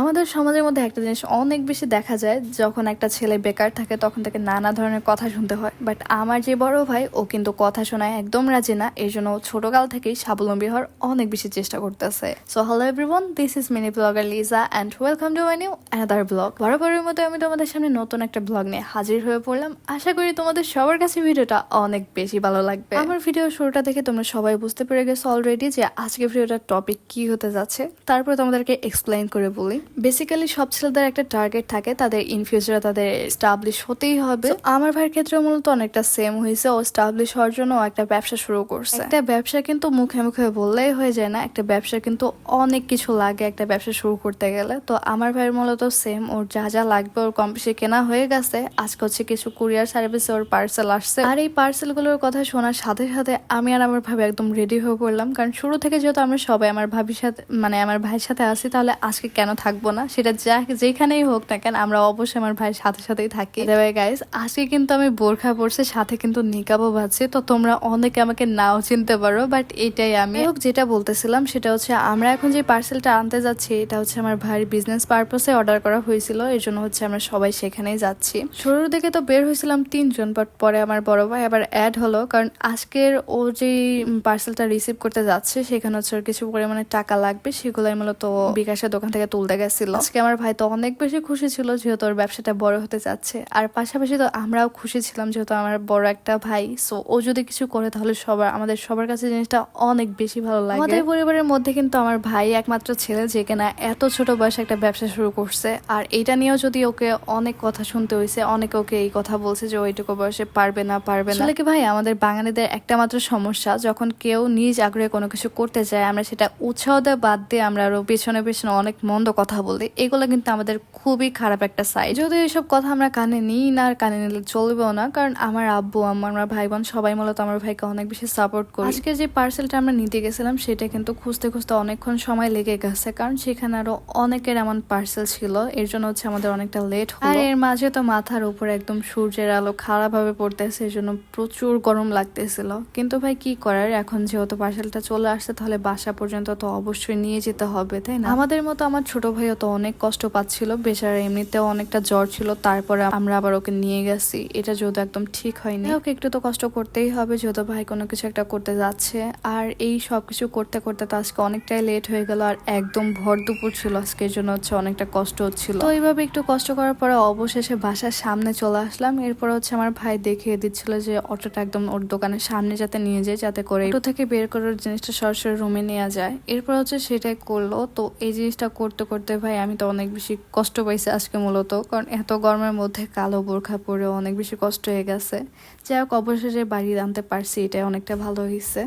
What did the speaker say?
আমাদের সমাজের মধ্যে একটা জিনিস অনেক বেশি দেখা যায়, যখন একটা ছেলে বেকার থাকে তখন তাকে নানা ধরনের কথা শুনতে হয়। বাট আমার যে বড় ভাই, ও কিন্তু কথা শোনায় একদম রাজি না এই জন্য ছোটকাল থেকেই স্বাবলম্বী হওয়ার অনেক বেশি চেষ্টা করতেছে। So hello everyone this is mini blogger Liza and welcome to my new another blog বরাবরের মতো আমি তোমাদের সামনে নতুন একটা ব্লগ নিয়ে হাজির হয়ে পড়লাম। আশা করি তোমাদের সবার কাছে ভিডিওটা অনেক বেশি ভালো লাগবে। আমার ভিডিও শুরুটা দেখে তোমরা সবাই বুঝতে পেরে গেছো অলরেডি যে আজকে ভিডিওটার টপিক কি হতে যাচ্ছে। তারপর তোমাদেরকে এক্সপ্লেইন করে বলি। বেসিক্যালি সব ছেলেদের একটা টার্গেট থাকে তাদের ইন ফিউচারে তাদের স্টাবলিশ হতেই হবে। আমার ভাইয়ের ক্ষেত্রে মূলত অনেকটা সেম হয়েছে ও স্টাবলিশ হওয়ার জন্য একটা ব্যবসা শুরু করছে। একটা ব্যবসা কিন্তু মুখে মুখে বললেই হয়ে যায় না একটা ব্যবসা কিন্তু অনেক কিছু লাগে একটা ব্যবসা শুরু করতে গেলে। তো আমার ভাইয়ের মূলত সেম ওর যা যা লাগবে ওর কম বেশি কেনা হয়ে গেছে আজকে হচ্ছে কিছু কুরিয়ার সার্ভিসে ওর পার্সেল আসছে। আর এই পার্সেলগুলোর কথা শোনার সাথে সাথে আমি আর আমার ভাবি একদম রেডি হয়ে পড়লাম কারণ শুরু থেকে যেহেতু আমরা সবাই আমার ভাবির সাথে মানে আমার ভাইয়ের সাথে আছি তাহলে আজকে কেন থাকব না, সেটা যা যেখানেই হোক না কেন, আমরা অবশ্যই আমার ভাইয়ের সাথে সাথেই থাকি। গাইস আজকে কিন্তু আমি বোরখা পরছি, সাথে কিন্তু নিকাবও বাজছে তো তোমরা অনেকে আমাকে নাও চিনতে পারো বাট এটাই আমি। হোক, যেটা বলতেছিলাম, সেটা হচ্ছে আমরা এখন যে পার্সেলটা আনতে যাচ্ছি, এটা হচ্ছে আমার ভাইয়ের বিজনেস পারপাসে অর্ডার করা হয়েছিল, এর জন্য হচ্ছে আমরা সবাই সেখানেই যাচ্ছি। শুরুর দিকে তো বের হয়েছিলাম তিনজন বাট পরে আমার বড় ভাই আবার অ্যাড হলো, কারণ আজকের ও যে পার্সেলটা রিসিভ করতে যাচ্ছে, সেখানে হচ্ছে কিছু পরিমাণে টাকা লাগবে, সেগুলোই মূলত বিকাশের দোকান থেকে তুলতে গেছিল। আজকে আমার ভাই তো অনেক বেশি খুশি ছিল যেহেতু ওর ব্যবসাটা বড় হতে যাচ্ছে। আর পাশাপাশি তো আমরাও খুশি ছিলাম যেহেতু আমার বড় একটা ভাই। সো ও যদি কিছু করে তাহলে সবার আমাদের সবার কাছে জিনিসটা অনেক বেশি ভালো লাগে। আমাদের পরিবারের মধ্যে কিন্তু আমার ভাই একমাত্র ছেলে যে কিনা এত ছোট বয়সে একটা ব্যবসা শুরু করছে। আর এইটা নিয়েও যদি ওকে অনেক কথা শুনতে হয়েছে অনেকে ওকে এই কথা বলছে যে ওইটুকু বয়সে পারবে না পারবে না। কি ভাই আমাদের বাঙালিদের একটা মাত্র সমস্যা যখন কেউ নিজ আগ্রহে কোনো কিছু করতে যায় আমরা সেটা উৎসাহ দেওয়া বাদ দিয়ে আমরা আরও পেছনে পেছনে অনেক মন্দ কথা বলি, এগুলো কিন্তু আমাদের খুবই খারাপ একটা সাইড যদি এইসব কথা আমরা কানে নিই না আর কানে নিলে চলবেও না, কারণ আমার আব্বু, আম্মা, আমার ভাই বোন সবাই মূলত আমার ভাইকে অনেক বেশি সাপোর্ট করি। আজকে যে পার্সেলটা আমরা নিতে গেছিলাম, সেটা কিন্তু খুঁজতে খুঁজতে অনেকক্ষণ সময় লেগে গেছে, কারণ সেখানে আরও অনেকের এমন পার্সেল ছিল, এর জন্য হচ্ছে আমাদের অনেকটা লেট আর এর মাঝে তো মাথার উপরে একদম সূর্যের আলো খারাপ ভাবে পড়তেছে এই জন্য প্রচুর গরম লাগতেছিল। কিন্তু ভাই কি করার, এখন যেহেতু পার্সেলটা চলে আসছে, তাহলে বাসা পর্যন্ত তো অবশ্যই নিয়ে যেতে হবে, তাই না? আমাদের মতো আমার ছোট ভাইও তো অনেক কষ্ট পাচ্ছিল। বেচারা এমনিতেও অনেকটা জ্বর ছিল, তারপরে আমরা আবার ওকে নিয়ে গেছি। এটা যেহেতু একদম ঠিক হয়নি। ওকে একটু তো কষ্ট করতেই হবে যেহেতু ভাই কোনো কিছু একটা করতে যাচ্ছে। আর এই সব কিছু করতে করতে তো আজকে অনেকটাই লেট হয়ে গেল, আর একদম ভর দুপুর ছিল। আজকের জন্য হচ্ছে অনেকটা কষ্ট হচ্ছিল। তো এইভাবে একটু কষ্ট করার পরে অবশেষে বাসার সামনে চলে আসলাম। এরপর হচ্ছে আমার ভাই দেখিয়ে দিচ্ছিল যে অটোটা একদম ওর দোকানের সামনে যাতে নিয়ে যায়, যাতে করে অটো থেকে বের করার জিনিসটা সরাসরি রুমে নেওয়া যায়। এরপর হচ্ছে সেটাই করল। তো এই জিনিসটা করতে করতে ভাই, আমি তো অনেক বেশি কষ্ট পাইছি আজকে মূলত, কারণ এত গরমের মধ্যে কালো বোরখা পরে অনেক বেশি কষ্ট হয়ে গেছে। যাই হোক, অবশেষে বাড়ি আনতে পারছি এটা অনেকটা ভালো হয়েছে